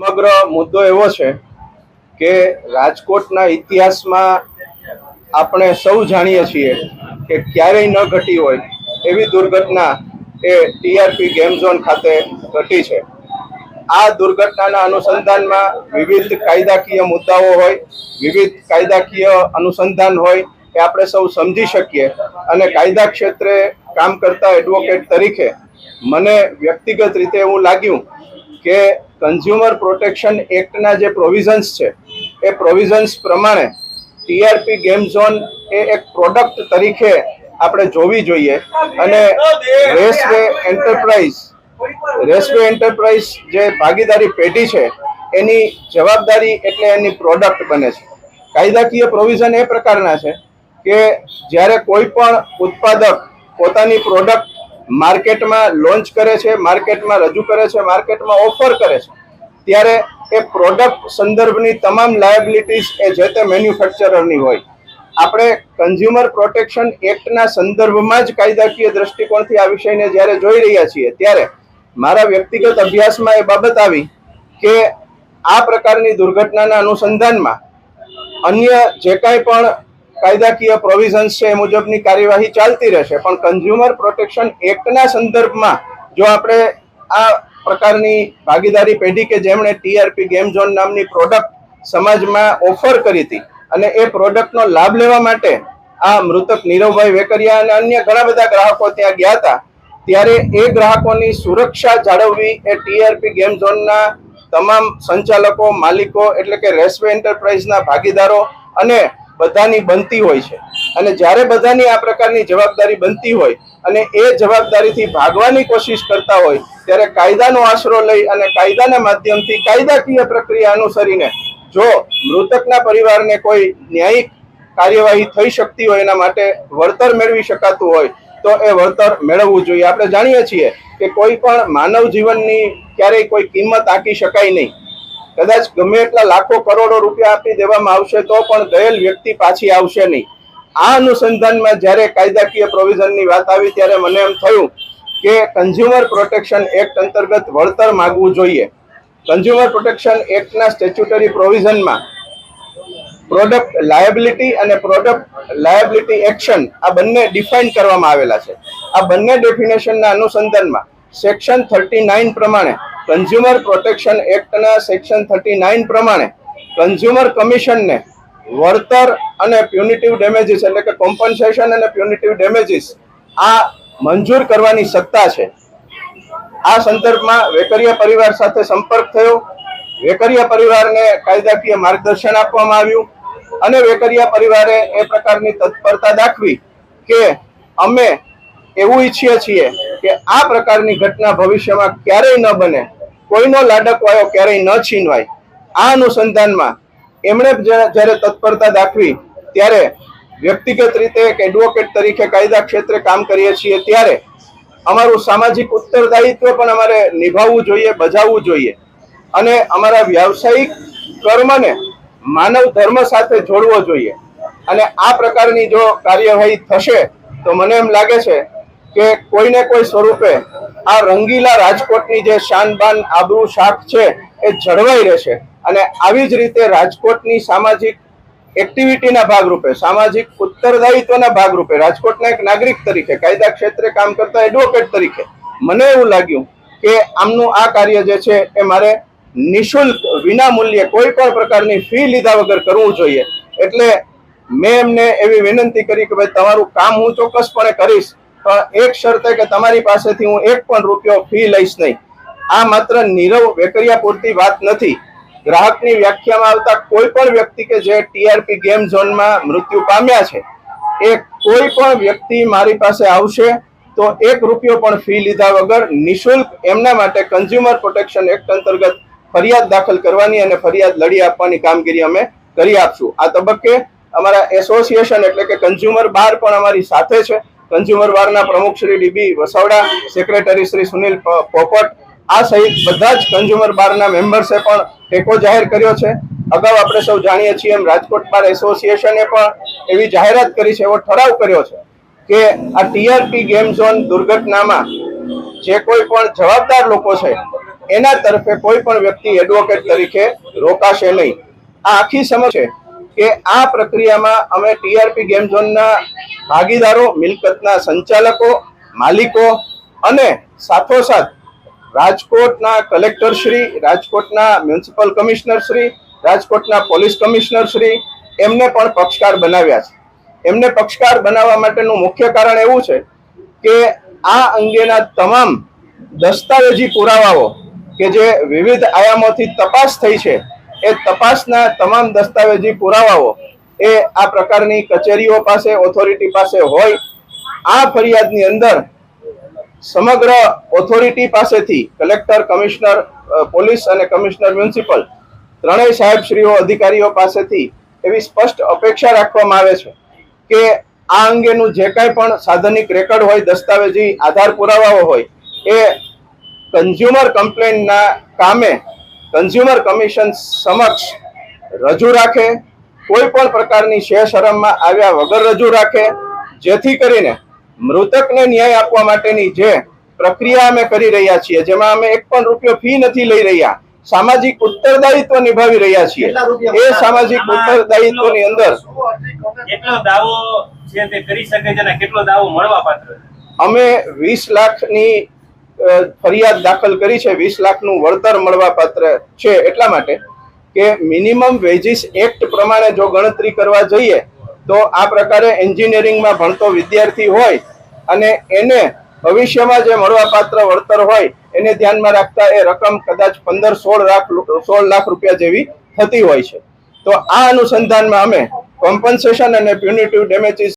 સમગ્ર મુદ્દો એવો છે કે રાજકોટના ઇતિહાસમાં આપણે સૌ જાણીએ છીએ કે ક્યારેય ન ઘટી હોય એવી દુર્ઘટના એ ટીઆરપી ગેમ ઝોન ખાતે ઘટી છે. આ દુર્ઘટનાના અનુસંધાનમાં વિવિધ કાયદાકીય મુદ્દાઓ હોય, વિવિધ કાયદાકીય અનુસંધાન હોય એ આપણે સૌ સમજી શકીએ અને કાયદા ક્ષેત્રે કામ કરતા એડવોકેટ તરીકે મને વ્યક્તિગત રીતે એવું લાગ્યું કે કન્ઝ્યુમર પ્રોટેક્શન એક્ટના જે પ્રોવિઝન્સ છે, એ પ્રોવિઝન્સ પ્રમાણે ટીઆરપી ગેમ ઝોન એ એક પ્રોડક્ટ તરીકે આપણે જોવી જોઈએ અને રેસવે એન્ટરપ્રાઇઝ રેસવે એન્ટરપ્રાઇઝ જે ભાગીદારી પેઢી છે, એની જવાબદારી એટલે એની પ્રોડક્ટ બને છે. કાયદાકીય પ્રોવિઝન એ પ્રકારના છે કે જ્યારે કોઈ પણ ઉત્પાદક પોતાની પ્રોડક્ટ માર્કેટમાં લોન્ચ કરે છે માર્કેટમાં રજૂ કરે છે માર્કેટમાં ઓફર કરે છે ત્યારે એ પ્રોડક્ટ સંદર્ભની તમામ લાયબિલિટીઝ એ જે તે મેન્યુફેક્ચરરની હોય. આપણે કન્ઝ્યુમર પ્રોટેક્શન એક્ટના સંદર્ભમાં જ કાયદાકીય દ્રષ્ટિકોણથી આ વિષયને જ્યારે જોઈ રહ્યા છીએ, ત્યારે મારા વ્યક્તિગત અભ્યાસમાં એ બાબત આવી કે આ પ્રકારની દુર્ઘટનાના અનુસંધાનમાં અન્ય જે કાંઈ પણ કાયદાકીય પ્રોવિઝન્સ છે એ મુજબની કાર્યવાહી ચાલતી રહેશે. પણ કન્ઝ્યુમર પ્રોટેક્શન એક્ટના સંદર્ભમાં જો આપણે આ પ્રકારની ભાગીદારી પેઢી કે જેમણે ટીઆરપી ગેમ ઝોન નામની પ્રોડક્ટ સમાજમાં ઓફર કરી હતી અને એ પ્રોડક્ટનો લાભ લેવા માટે આ મૃતક નીરવભાઈ વેકરિયા અને અન્ય ઘણા બધા ગ્રાહકો ત્યાં ગયા હતા. ત્યારે એ ગ્રાહકોની સુરક્ષા જાળવવી એ ટીઆરપી ગેમ ઝોનના તમામ સંચાલકો, માલિકો એટલે કે રેસવે એન્ટરપ્રાઇઝના ભાગીદારો અને બધાની બનતી હોય છે. અને જ્યારે બધાની આ પ્રકારની જવાબદારી બનતી હોય અને એ જવાબદારીથી ભાગવાની કોશિશ કરતા હોય, ત્યારે કાયદાનો આશરો લઈ અને કાયદાના માધ્યમથી કાયદાકીય પ્રક્રિયા અનુસરીને જો મૃતકના પરિવારને કોઈ ન્યાયિક કાર્યવાહી થઈ શકતી હોય એના માટે વળતર મેળવી શકાતું હોય, તો એ વળતર મેળવવું જોઈએ. આપણે જાણીએ છીએ કે કોઈ પણ માનવ જીવનની ક્યારેય કોઈ કિંમત આંકી શકાય નહીં. કદાચ ગમે એટલા લાખો કરોડો રૂપિયા આપી દેવામાં આવશે તો પણ ગયેલ વ્યક્તિ પાછી આવશે નહીં. આ અનુસંધાનમાં જ્યારે કાયદાકીય પ્રોવિઝનની વાત આવી ત્યારે મને એમ થયું કે કન્ઝ્યુમર પ્રોટેક્શન એક્ટ અંતર્ગત વળતર માગવું જોઈએ. કન્ઝ્યુમર પ્રોટેક્શન એક્ટના સ્ટેચ્યુટરી પ્રોવિઝનમાં પ્રોડક્ટ લાયબિલિટી અને પ્રોડક્ટ લાયબિલિટી એક્શન આ બંને ડિફાઇન કરવામાં આવેલા છે. આ બંને ડેફિનેશનના અનુસંધાનમાં સેક્શન થર્ટી નાઇન પ્રમાણે કન્ઝ્યુમર પ્રોટેક્શન એક્ટના સેક્શન થર્ટી નાઇન પ્રમાણે કન્ઝ્યુમર કમિશનને વળતર અને પ્યુનિટિવ ડેમેજીસ એટલે કે કોમ્પન્સેશન અને પ્યુનિટિવ ડેમેજીસ આ મંજૂર કરવાની સત્તા છે. આ સંદર્ભમાં વેકરિયા પરિવાર સાથે સંપર્ક થયો. વેકરિયા પરિવારને કાયદાકીય માર્ગદર્શન આપવામાં આવ્યું અને વેકરિયા પરિવારે એ પ્રકારની તત્પરતા દાખવી કે અમે એવું ઈચ્છીએ છીએ કે આ પ્રકારની ઘટના ભવિષ્યમાં ક્યારેય ન બને. કોઈનો લાડકવાયો ક્યારેય ન છીનવાય. આ અનુસંધાનમાં એમણે જ્યારે તત્પરતા દાખવી, ત્યારે વ્યક્તિગત રીતે એક એડવોકેટ તરીકે કાયદા ક્ષેત્રે કામ કરીએ છીએ ત્યારે અમારું સામાજિક ઉત્તરદાયિત્વ પણ અમારે નિભાવવું જોઈએ, બજાવવું જોઈએ. અને અમારા વ્યાવસાયિક કર્મને માનવ ધર્મ સાથે જોડવો જોઈએ. અને આ પ્રકારની જો કાર્યવાહી થશે, તો મને એમ લાગે છે કે કોઈને કોઈ સ્વરૂપે આ રંગીલા રાજકોટની જે શાનબાન આબરૂ શાખ છે એ જળવાઈ રહેશે. અને આવી જ રીતે રાજકોટની સામાજિક એક્ટિવિટીના ભાગરૂપે, સામાજિક ઉત્તરદાયિત્વના ભાગરૂપે, રાજકોટના એક નાગરિક તરીકે, કાયદા ક્ષેત્રે કામ કરતા એડવોકેટ તરીકે, મને એવું લાગ્યું કે આમનું આ કાર્ય જે છે એ મારે નિશુલ્ક વિના મૂલ્યે કોઈ પણ પ્રકારની ફી લીધા વગર કરવું જોઈએ. એટલે મેં એમને એવી વિનંતી કરી કે ભાઈ, તમારું કામ હું ચોક્કસપણે કરીશ. પણ એક શરતે કે તમારી પાસેથી હું એક પણ રૂપિયો ફી લઈશ નહીં. આ માત્ર નીરવ વેકરિયા પૂરતી વાત નથી. ગ્રાહકની વ્યાખ્યામાં આવતા કોઈ પણ વ્યક્તિ કે જે ટીઆરપી ગેમ ઝોનમાં મૃત્યુ પામ્યા છે, એ કોઈ પણ વ્યક્તિ મારી પાસે આવશે તો એક રૂપિયો પણ ફી લીધા વગર નિઃશુલ્ક એમના માટે કન્ઝ્યુમર પ્રોટેક્શન એક્ટ અંતર્ગત ફરિયાદ દાખલ કરવાની અને ફરિયાદ લડી આપવાની કામગીરી અમે કરી આપશું. આ તબક્કે અમારા એસોસિએશન એટલે કે કન્ઝ્યુમર બાર પણ અમારી સાથે છે. કન્ઝ્યુમર બારના પ્રમુખ Shri D B Vasavada secretary Shri Sunil Popat, આ સહિત બધા જ કન્ઝ્યુમર બારના મેમ્બર્સે પણ ટેકો જાહેર કર્યો છે. અગાઉ આપણે સૌ જાણીએ છીએ એમ રાજકોટ બાર એસોસિએશને પણ એવી જાહેરાત કરી છે એવો ઠરાવ કર્યો છે કે આ ટીઆરપી ગેમ ઝોન દુર્ઘટનામાં જે કોઈ પણ જવાબદાર લોકો છે, એના તરફે કોઈ પણ વ્યક્તિ એડવોકેટ તરીકે રોકાશે નહીં. આ આખી સમજ છે કે આ પ્રક્રિયામાં અમે ટીઆરપી ગેમ ઝોનના ભાગીદારો, મિલકતના સંચાલકો, માલિકો અને સાથોસાથ રાજકોટના કલેક્ટર શ્રી, રાજકોટના મ્યુનિસિપલ કમિશનર શ્રી, રાજકોટના પોલીસ કમિશનર શ્રી એમને પણ પક્ષકાર બનાવ્યા છે. એમને પક્ષકાર બનાવવા માટેનું મુખ્ય કારણ એવું છે કે આ અંગેના તમામ દસ્તાવેજી પુરાવાઓ કે જે વિવિધ આયામોથી તપાસ થઈ છે એ તપાસના તમામ દસ્તાવેજી પુરાવાઓ એ આ પ્રકારની કચેરીઓ પાસે ઓથોરિટી પાસે હોય, આ ફરિયાદની અંદર સમગ્ર ઓથોરિટી પાસેથી કલેક્ટર કમિશનર પોલીસ અને કમિશનર મ્યુનિસિપલ ત્રણેય સાહેબશ્રીઓ અધિકારીઓ પાસેથી એવી સ્પષ્ટ અપેક્ષા રાખવામાં આવે છે કે આ અંગેનું જે કાંઈ પણ સાધનિક રેકર્ડ હોય, દસ્તાવેજી, આધાર પુરાવાઓ હોય, એ કન્ઝ્યુમર કમ્પ્લેનના કામે કન્ઝ્યુમર કમિશન સમક્ષ રજૂ રાખે કોઈ પણ પ્રકારની શેર શરમમાં આવ્યા વગર રજૂ રાખે જેથી કરીને મૃતકને ન્યાય આપવા માટેની જે પ્રક્રિયા અમે કરી રહ્યા છીએ જેમાં અમે એક પણ રૂપિયો ફી નથી લઈ રહ્યા સામાજિક ઉત્તરદાયિત્વ નિભાવી રહ્યા છીએ. એ સામાજિક ઉત્તરદાયિત્વની અંદર કેટલો દાવો છે તે કરી શકે છે કેટલો દાવો મળવા પાત્ર અમે વીસ લાખની ફરિયાદ દાખલ કરી છે, વીસ લાખનું વળતર મળવા પાત્ર છે. એટલા માટે કે મિનિમમ વેજીસ એક્ટ પ્રમાણે જો ગણતરી કરવા જઈએ, તો આ પ્રકારે એન્જિનિયરિંગમાં ભણતો વિદ્યાર્થી હોય અને એને ભવિષ્યમાં જે મળવાપાત્ર વળતર હોય, એને ધ્યાનમાં રાખતા એ રકમ કદાચ પંદર, સોળ લાખ સોળ લાખ રૂપિયા જેવી થતી હોય છે. તો આ અનુસંધાનમાં અમે કોમ્પન્સેશન અને પ્યુનિટિવ ડેમેજીસ